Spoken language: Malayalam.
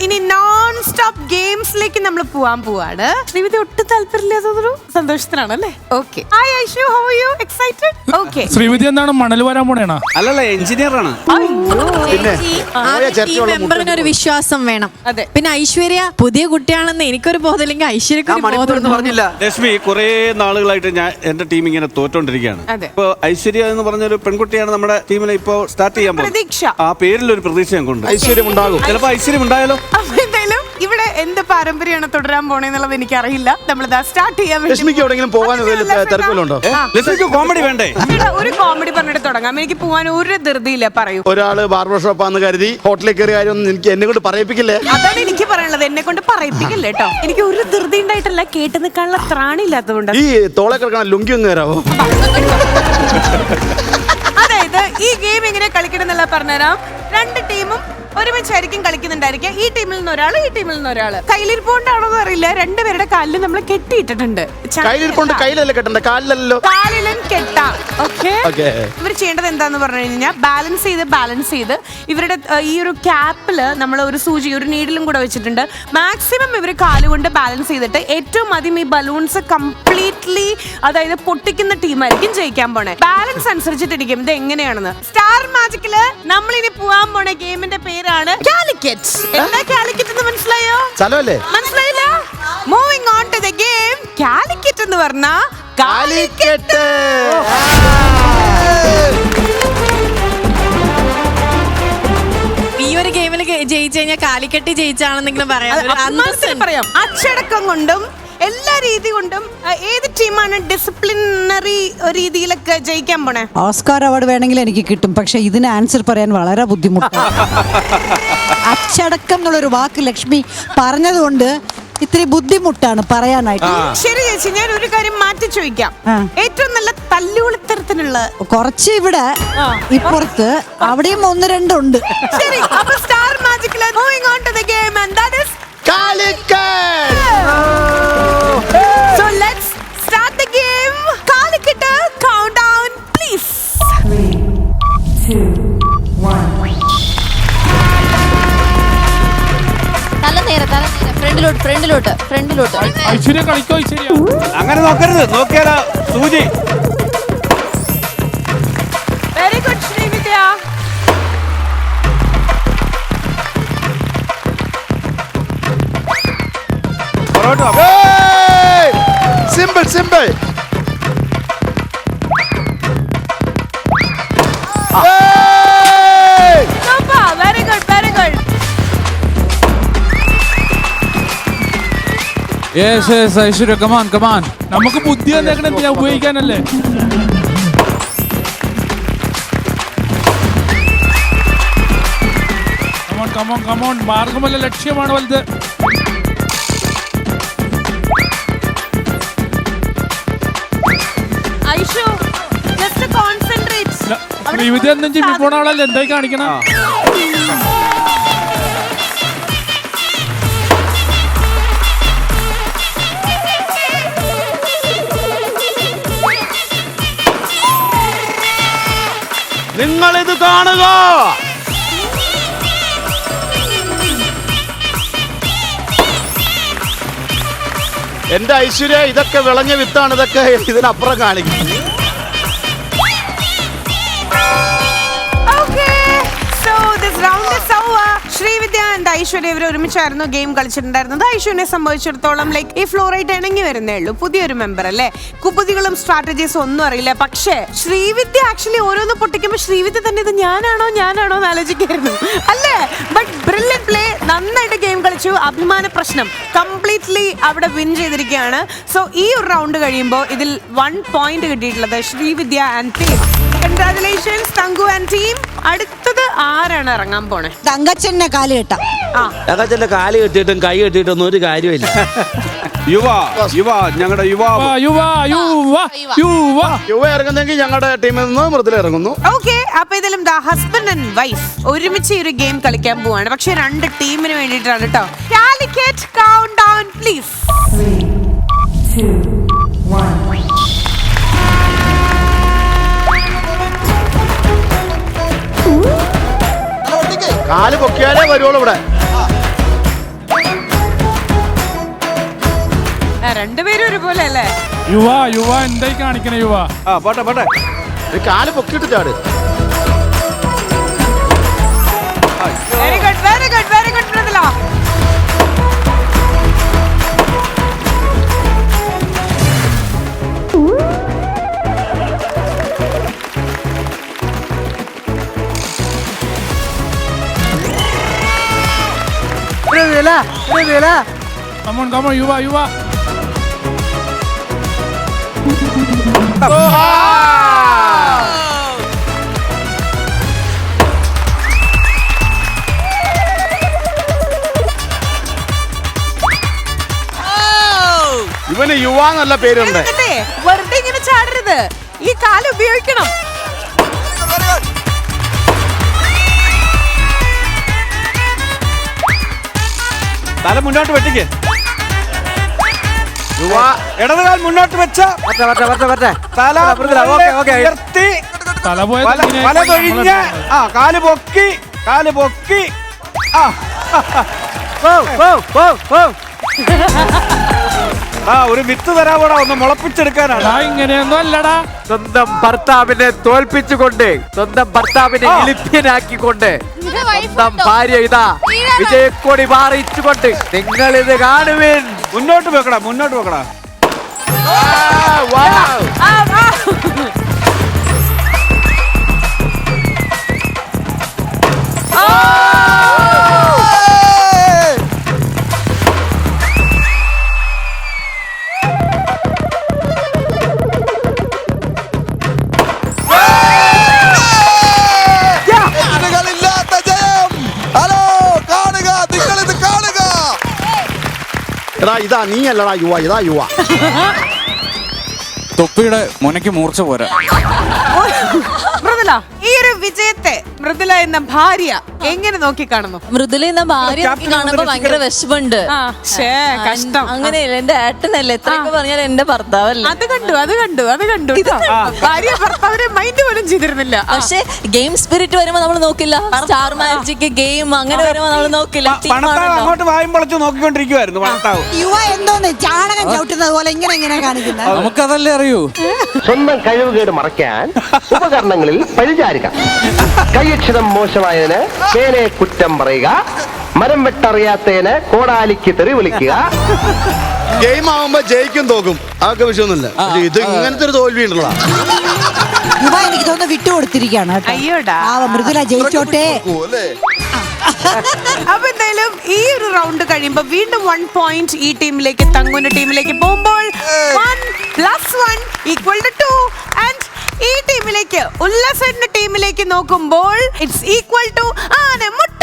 ഇനി നോൺ സ്റ്റോപ്പ് ഗെയിംസിലേക്ക് നമ്മൾ പോവാൻ പോവാണ്. ശ്രീവിധി ഒട്ടും താല്പര്യമില്ലാത്തതൊരു സന്തോഷത്തിലാണ് അല്ലേ okay hi Aishu how you excited okay Srividhi എന്താണ്? മണൽ വരാൻ പോണേണോ? അല്ലല്ല എഞ്ചിനീയർ ആണ്. പിന്നെ ചർച്ചയുള്ള മെമ്പറിന് ഒരു വിശ്വാസം വേണം. അതെ. പിന്നെ ഐശ്വര്യ പുതിയ കുട്ടിയാണെന്ന് എനിക്കൊരു ബോധമില്ലെങ്കിൽ ഐശ്വര്യക്ക് പറഞ്ഞില്ല. ലക്ഷ്മി കുറെ നാളുകളായിട്ട് ഞാൻ എന്റെ ടീം ഇങ്ങനെ തോറ്റോണ്ടിരിക്കുകയാണ്. അതെ. ഇപ്പൊ ഐശ്വര്യ എന്ന് പറഞ്ഞ ഒരു പെൺകുട്ടിയാണ് നമ്മുടെ ടീമിൽ ഇപ്പോ സ്റ്റാർട്ട് ചെയ്യാൻ പോകുന്നത്. പ്രതീക്ഷ. ആ ഒരു പ്രതീക്ഷ ഞങ്ങൾക്കുണ്ട്. ഐശ്വര്യം ഉണ്ടാകും ചിലപ്പോ ഐശ്വര്യം ഉണ്ടായാലോ ഇവിടെ എന്ത് പാരമ്പര്യമാണ് തുടരാൻ പോണേന്നുള്ളത് എനിക്കറിയില്ല. നമ്മളിതാ സ്റ്റാർട്ട് ചെയ്യാൻ വേണ്ടി ലക്ഷ്മിക്ക് എവിടെയെങ്കിലും പോകാൻ തിരക്കുകളുണ്ടോ? ലക്ഷ്മിക്ക് കോമഡി വേണ്ടേ? ഒരു കോമഡി പറഞ്ഞിട്ട് തുടങ്ങാം. എനിക്ക് പോകാൻ ഒരു ധൃതിയില്ല പറയൂ. ഒരാൾ ബാർബർ ഷോപ്പാന്ന് കരുതി ഹോട്ടലിൽ കയറി കാര്യം എനിക്ക് എന്നെ കൊണ്ട് പറയിപ്പിക്കില്ലേ? അതാണ് എനിക്ക് പറയാനുള്ളത്. എന്നെ കൊണ്ട് പറയിപ്പിക്കല്ലേ കേട്ടോ. എനിക്ക് ഒരു ധൃതി ഉണ്ടായിട്ടല്ല കേട്ട് നിൽക്കാനുള്ള ത്രാണില്ലാത്തതുകൊണ്ട് ഈ തോളെ കിടക്കണ ലുങ്കി ഒന്ന് തരാവോ അതായത് ഈ ഗെയിം എങ്ങനെ കളിക്കണം എന്നുള്ള പറഞ്ഞുതരാം. ഒരുമിച്ചായിരിക്കും കളിക്കുന്നുണ്ടായിരിക്കുക. ഈ ടീമിൽ നിന്ന് ഒരാൾ ഈ ടീമിൽ നിന്ന് ഒരാൾ കയ്യിലിരിപ്പോണ്ടാണോ എന്ന് അറിയില്ല. രണ്ടുപേരുടെ കാലിൽ നമ്മൾ കെട്ടിയിട്ടിട്ടുണ്ട്. ച- കയ്യിലിരിപ്പോണ്ട് കയ്യിലല്ലേ കെട്ടണ്ട? കാലിലല്ലോ. കാലിലും കെട്ടാം. Okay Okay. ഇവർ ചെയ്യേണ്ടത് എന്താന്ന് പറഞ്ഞു കഴിഞ്ഞാൽ ബാലൻസ് ചെയ്ത് ബാലൻസ് ചെയ്ത് ഇവരുടെ ഏഹ്, ഈ ഒരു ക്യാപ്പിൽ നമ്മൾ ഒരു സൂചി ഒരു നീഡിലും കൂടെ വെച്ചിട്ടുണ്ട്. മാക്സിമം ഇവർ കാലുകൊണ്ട് ബാലൻസ് ചെയ്തിട്ട് ഏറ്റവും ആദ്യം ഈ ബലൂൺസ് കംപ്ലീറ്റ്ലി അതായത് പൊട്ടിക്കുന്ന ടീമായിരിക്കും ജയിക്കാൻ പോണേ. ബാലൻസ് അനുസരിച്ചിട്ടിരിക്കും. ഇത് എങ്ങനെയാണെന്ന് സ്റ്റാർ മാജിക്കിൽ നമ്മൾ ഇനി പോവാൻ പോണ ഗെയിമിന്റെ പേരാണ് കാലിക്കറ്റ് എന്താ കാലിക്കറ്റ് എന്ന് മനസ്സിലായോ? സ്ഥലമല്ലേ? മനസ്സിലായില്ല? Moving on to the game Calicut എന്ന് പറഞ്ഞ കാലിക്കറ്റ് ഈ ഒരു ഗെയിമിൽ ജയിച്ചു കഴിഞ്ഞാൽ കാലിക്കട്ടി ജയിച്ചാണെന്നെങ്കിലും പറയാം. ഒരു അന്തസ്സുണ്ട്. പറയാം. അച്ചടക്കം കൊണ്ടും എല്ലാ രീതി കൊണ്ടും ഏത് ടീമാണ് ഡിസിപ്ലിനറി രീതിയിലൊക്കെ ജയിക്കാൻ പോണേ? ഓസ്കാർ അവാർഡ് വേണമെങ്കിൽ എനിക്ക് കിട്ടും പക്ഷെ ഇതിന് ആൻസർ പറയാൻ വളരെ ബുദ്ധിമുട്ടാണ്. അച്ചടക്കം എന്നുള്ളൊരു വാക്ക് ലക്ഷ്മി പറഞ്ഞതുകൊണ്ട് ഇത്തിരി ബുദ്ധിമുട്ടാണ് പറയാനായിട്ട്. ശരി ചേച്ചി ഞാൻ ഒരു കാര്യം മാറ്റി ചോദിക്കാം. ഏറ്റവും നല്ല തല്ലുകൊളുത്തരത്തിനുള്ള കുറച്ച് ഇവിടെ ഇപ്പുറത്ത് അവിടെയും ഒന്ന് രണ്ടുണ്ട് ശരി അപ്പൊ star മാജിക്കിൽ moving on to the game and that is Calicut! ഫ്രണ്ടിലോട്ട് ഫ്രണ്ടിലോട്ട്. ഐശ്വര്യ കളിക്കോ ഐശ്വര്യ? അങ്ങനെ നോക്കരുത്. നോക്കിയാലോ സൂചി. Very good Srividya. Simple simple. Yes yes Aishwarya come on come on നമുക്ക് ബുദ്ധി വന്നേക്കണ എന്തിനാ? ഉപയോഗിക്കാനല്ലേ? Come on come on come on മാർഗമല്ല ലക്ഷ്യമാണ് വലുത്. ഐഷു എന്തെങ്കിലും പോണ ആളല്ലേ? എന്തായി കാണിക്കണം? നിങ്ങൾ ഇത് കാണുക. എന്റെ ഐശ്വര്യ ഇതൊക്കെ വിളഞ്ഞ വിത്താണ് ഇതൊക്കെ ഇതിനപ്പുറം കാണിക്കും. ശ്രീവിദ്യ ആൻഡ് ഐശ്വര്യ ഇവർ ഒരുമിച്ചായിരുന്നു ഗെയിം കളിച്ചിട്ടുണ്ടായിരുന്നത്. ഐശ്വര്യനെ സംബന്ധിച്ചിടത്തോളം ലൈക്ക് ഈ ഫ്ലോറൈറ്റ് ഇണങ്ങി വരുന്നേ ഉള്ളൂ. പുതിയൊരു മെമ്പർ അല്ലേ? കുപ്പുതികളും സ്ട്രാറ്റജീസും ഒന്നും അറിയില്ല. പക്ഷേ ശ്രീവിദ്യ ആക്ച്വലി ഓരോന്ന് പൊട്ടിക്കുമ്പോൾ ശ്രീവിദ്യ തന്നെ ഇത് ഞാനാണോ ഞാനാണോ എന്ന് ആലോചിക്കായിരുന്നു. അല്ലേ? ബട്ട് ബ്രില്യൻ പ്ലേ നന്നായിട്ട് ഗെയിം കളിച്ചു. അഭിമാന പ്രശ്നം കംപ്ലീറ്റ്ലി അവിടെ വിൻ ചെയ്തിരിക്കുകയാണ്. സോ ഈ ഒരു റൗണ്ട് കഴിയുമ്പോൾ ഇതിൽ വൺ പോയിന്റ് കിട്ടിയിട്ടുള്ളത് Srividya and team congratulations thank you and team അടുത്തത് ആരാണ് ഇറങ്ങാൻ പോണേ? തങ്കച്ചന്റെ കാലി കെട്ട. ആ. കാലി കാൽ കെട്ടിയിട്ടും കൈ കെട്ടിയിട്ടൊന്നും ഒരു കാര്യമില്ല യുവ യുവ ഞങ്ങളുടെ യുവാവ്. യുവ യുവ യുവ യുവ. ഇറങ്ങുന്നെങ്കിൽ ഞങ്ങളുടെ ടീമിൽ നിന്ന് മൃദുല ഇറങ്ങുന്നു. ഓക്കെ അപ്പൊ ഇതിലും ദാ ഹസ്ബൻഡ് ആൻഡ് വൈഫ് ഒരുമിച്ച് ഈ ഒരു ഗെയിം കളിക്കാൻ പോവാണ്. പക്ഷെ രണ്ട് ടീമിന് വേണ്ടിയിട്ടാണ് കേട്ടോ കാലിക്കറ്റ് കൗണ്ട് ഡൗൺ പ്ലീസ് കാൽ പൊക്കിയാലേ വരുവുള്ളൂ ഇവിടെ. രണ്ടുപേരും ഒരുപോലെ അല്ലേ? യുവ യുവ എന്തായി കാണിക്കണേ യുവ? ആ പോട്ടെ പോട്ടെ. കാൽ പൊക്കിയിട്ട് ചാട്. കമോൺ കമോൺ യുവ യുവ. ഇവന് യുവ പേരുണ്ട്. വെറുതെ ഇങ്ങനെ ചാടരുത്. ഈ കാൽ ഉപയോഗിക്കണം. തല മുന്നോട്ട് വെട്ടിക്ക്. ഇടതുകാൽ മുന്നോട്ട് വെച്ച തല ഉയർത്തി. തല വലതൊഴിഞ്ഞ് ആ കാൽ പൊക്കി കാൽ പൊക്കി. ആ. ആ ഒരു വിത്ത് തരാവോടാ ഒന്ന് മുളപ്പിച്ചെടുക്കാനാണ്. ഇങ്ങനെയൊന്നും അല്ലടാ. സ്വന്തം ഭർത്താവിനെ തോൽപ്പിച്ചുകൊണ്ട് സ്വന്തം ഭർത്താവിനെ. ഇളിപ്യനാക്കിക്കൊണ്ട് സ്വന്തം ഭാര്യ ഇതാ. വിജയക്കൊടി മാറിച്ചുകൊണ്ട് നിങ്ങൾ ഇത് കാണുവിൻ. മുന്നോട്ട് വെക്കടാ മുന്നോട്ട് വെക്കടാ. ആ, എടാ ഇതാ നീ അല്ലടാ യുവ ഇതാ യുവ. തൊപ്പിയുടെ മുനയ്ക്ക് മൂർച്ച പോരാ. ഈ ഒരു വിജയത്തെ മൃദുല എന്ന ഭാര്യ എങ്ങനെ നോക്കി കാണുന്നു മൃദുല എന്ന ഭാര്യ എനിക്ക് കാണുമ്പോ ഭയങ്കര വിഷമുണ്ട് കഷ്ടം. അങ്ങനെയല്ല എന്റെ ഏട്ടനല്ലേ? എത്രയൊക്കെ പറഞ്ഞാൽ എന്റെ ഭർത്താവല്ലേ? അത് കണ്ടു അത് കണ്ടു അത് കണ്ടു ഭാര്യ ഭർത്താവിനെ മൈൻഡ് പോലും ചെയ്തിരുന്നില്ല. പക്ഷെ ഗെയിം സ്പിരിറ്റ് വരുമ്പോ നമ്മൾ നോക്കില്ല. സ്റ്റാർ മാജിക് ഗെയിം അങ്ങനെ വരുമ്പോ നമ്മൾ നോക്കില്ല. അങ്ങോട്ട് വായും പൊളച്ച് നോക്കിക്കൊണ്ടിരിക്കുവായിരുന്നു യുവ എന്തോന്ന്? ചാണകം ചവിട്ടുന്നത് പോലെ ഇങ്ങനെ ഇങ്ങനെ കാണിക്കുന്നത്. നമുക്കതല്ലേ അറിയൂ? സ്വന്തം കഴിവുകേട് മറയ്ക്കാൻ ഉപകരണങ്ങളിൽ പഴിചാരുക കൈയക്ഷരം മോശമായതിന് മേലെ കുറ്റം പറയുക മരം വെട്ടറിയാത്തതിന് കോടാലിക്ക് തെറി വിളിക്കുക. ഗെയിം ആവുമ്പോ ജയിക്കും തോക്കും. അതൊക്കെ വിഷയമൊന്നുമില്ല. ഇത് ഇങ്ങനത്തെ ഒരു തോൽവി ഉണ്ടല്ലോ. യുവ എനിക്ക് തോന്നുന്നു വിട്ടുകൊടുത്തിരിക്കുകയാണ് കേട്ടോ. അയ്യോടാ. ആ മൃദുല ജയിച്ചോട്ടെ. അപ്പൊ എന്തായാലും ഈ ഒരു റൗണ്ട് കഴിയുമ്പോ വീണ്ടും വൺ പോയിന്റ് ഈ ടീമിലേക്ക് തങ്ങുന്ന ടീമിലേക്ക് പോകുമ്പോൾ one plus one equal two two and ഈ ടീമിലേക്ക് ഉല്ലസന്റെ ടീമിലേക്ക് നോക്കുമ്പോൾ ഇറ്റ്സ് ഈക്വൽ ടു ആന മുട്ട.